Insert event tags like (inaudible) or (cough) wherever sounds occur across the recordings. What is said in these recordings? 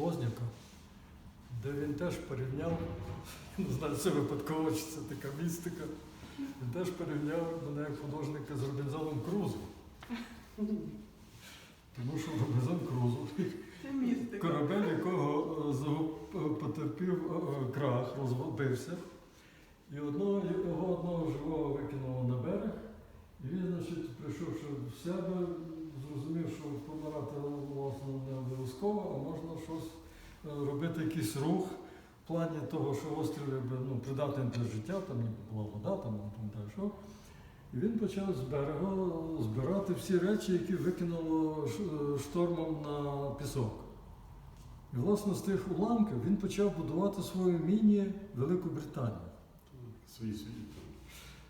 Возняка, де він теж порівняв, (laughs) не знаю, це випадково, чи це така містика. Він теж порівняв мене як художника з Робінзоном Крузом. Тому що Робінзон Крузо, корабель, якого е, е, потерпів е, крах, розводився. І одного, його одного живого викинуло на берег. І він, значить, прийшовши в себе, зрозумів, що помирати власне не обов'язково, а можна щось е, робити, якийсь рух в плані того, що острів ну, придатний для життя, там була вода, там пам'ятаю що. І він почав з берега збирати всі речі, які викинуло е, штормом на пісок. І, власне, з тих уламків він почав будувати свою міні Велику Британію. Свій світ.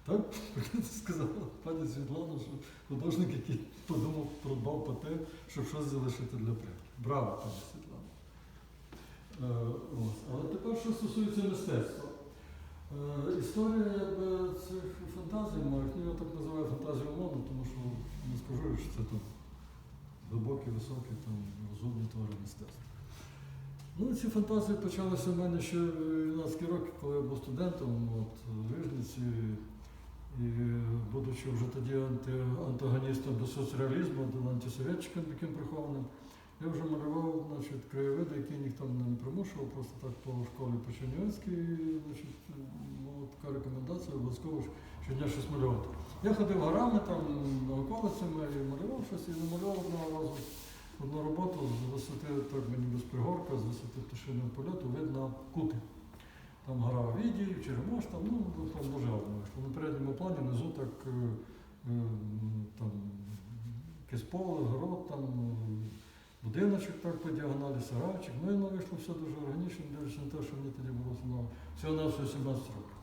Так, (laughs) сказала пані Світлана, що художник, який подумав, продбав про те, щоб щось залишити для предків. Браво, пані Світлана. Е. Але тепер, що стосується мистецтва. Е, історія якби, цих фантазій моїх, ну я так називаю фантазію умовно, тому що не скажу, що це там глибокі, високі, там, розумні твори мистецтва. Ну, ці фантазії почалися в мене ще в юнацькі роки, коли я був студентом от, в Вижниці. І будучи вже тоді анти, антагоністом до соцреалізму, до антисовєтчиком таким прихованим, я вже малював значить, краєвиди, які ніхто мене не примушував, просто так по школі по значить, була така рекомендація, обов'язково щодня щось малювати. Я ходив горами там, околицями і малював щось, і намалював одного разу одну роботу з висоти, так мені без пригорка, з висоти пташиного польоту видно кути. Там гора Відій, Черемош, там, ну, там дуже гарно вийшло. На передньому плані внизу так е, е, там якесь поле, город, там е, будиночок так по діагоналі, сарайчик. Ну і воно вийшло все дуже органічно, дивлячись на те, що мені тоді було всього всього на всього 17 років.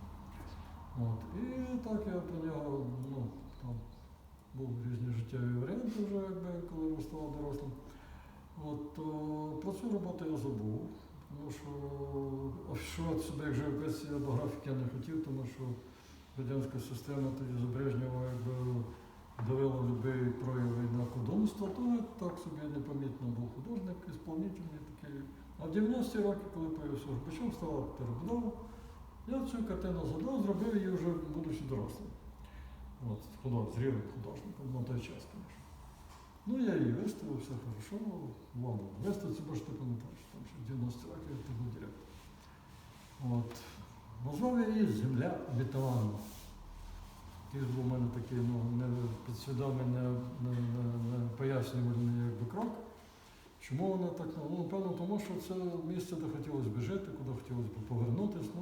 От. І так я про нього, ну, там був різні життєві варіанти вже, якби, коли я ставав дорослим. От, про цю роботу я забув. Тому що офшот себе як живописці я до графіки не хотів, тому що радянська система тоді з Брежнєва якби давила любий прояви на художництво, то так собі непомітно був художник, ісполнительний такий. А в 90-ті роки, коли появився Горбачов, стала перебудова, я цю картину задав, зробив її вже будучи дорослим. От, зрілим художником на той час, звісно. Ну, я її виставив, все хорошо. Виставці, бо ж ти пам'ятаєш, там ще в 90 років я був директор. От. Назвав її Земля обітована. Якийсь був у мене такий ну, не підсвідомий, не, не, не, не пояснювальний якби, крок. Чому вона так? Ну, напевно, тому що це місце, де хотілося б жити, куди хотілося б повернутися. Ну,